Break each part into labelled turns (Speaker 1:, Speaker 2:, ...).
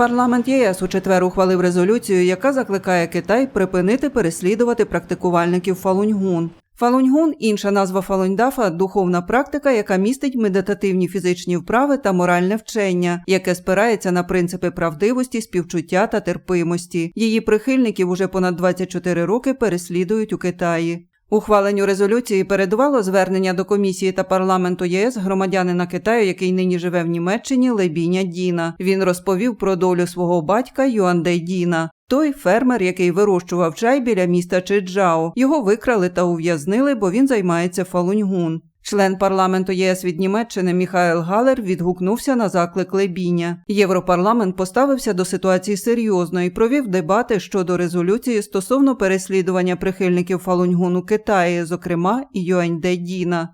Speaker 1: Парламент ЄС у четвер ухвалив резолюцію, яка закликає Китай припинити переслідувати практикувальників фалуньгун. Фалуньгун інша назва фалуньдафа духовна практика, яка містить медитативні фізичні вправи та моральне вчення, яке спирається на принципи правдивості, співчуття та терпимості. Її прихильників уже понад 24 роки переслідують у Китаї. Ухваленню резолюції передувало звернення до комісії та парламенту ЄС громадянина Китаю, який нині живе в Німеччині, Лебіня Діна. Він розповів про долю свого батька Юандей Діна. Той фермер, який вирощував чай біля міста Чиджао. Його викрали та ув'язнили, бо він займається фалуньгун. Член парламенту ЄС від Німеччини Міхаел Галер відгукнувся на заклик Лебіня. Європарламент поставився до ситуації серйозно і провів дебати щодо резолюції стосовно переслідування прихильників Фалуньгун у Китаї, зокрема і Юаньде Діна.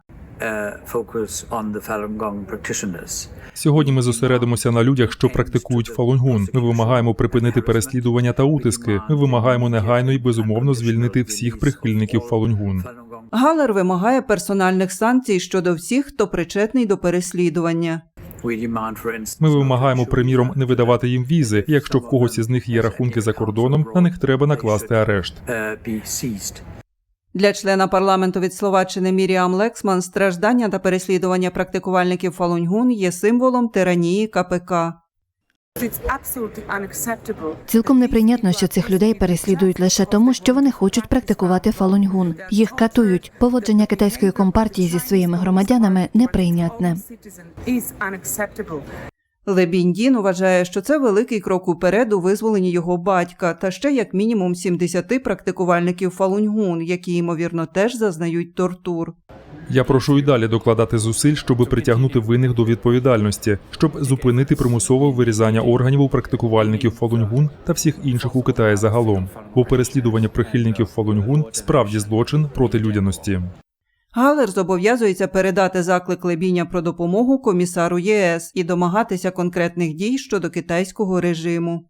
Speaker 2: Сьогодні ми зосередимося на людях, що практикують фалунгун. Ми вимагаємо припинити переслідування та утиски. Ми вимагаємо негайно і безумовно звільнити всіх прихильників фалунгун.
Speaker 1: Галер вимагає персональних санкцій щодо всіх, хто причетний до переслідування.
Speaker 2: Ми вимагаємо, приміром, не видавати їм візи. Якщо в когось із них є рахунки за кордоном, на них треба накласти арешт.
Speaker 1: Для члена парламенту від Словаччини Міріам Лексман страждання та переслідування практикувальників Фалуньгун є символом тиранії КПК.
Speaker 3: It's absolutely.
Speaker 4: Цілком неприйнятно, що цих людей переслідують лише тому, що вони хочуть практикувати фалуньгун. Їх катують. Поводження китайської компартії зі своїми громадянами неприйнятне.
Speaker 1: Лебіндін вважає, що це великий крок уперед у визволенні його батька та ще як мінімум 70 практикувальників Фалуньгун, які ймовірно теж зазнають тортур.
Speaker 2: Я прошу й далі докладати зусиль, щоб притягнути винних до відповідальності, щоб зупинити примусове вирізання органів у практикувальників фалунгун та всіх інших у Китаї загалом, бо переслідування прихильників фалунгун справді злочин проти людяності.
Speaker 1: Галер зобов'язується передати заклик Лебіня про допомогу комісару ЄС і домагатися конкретних дій щодо китайського режиму.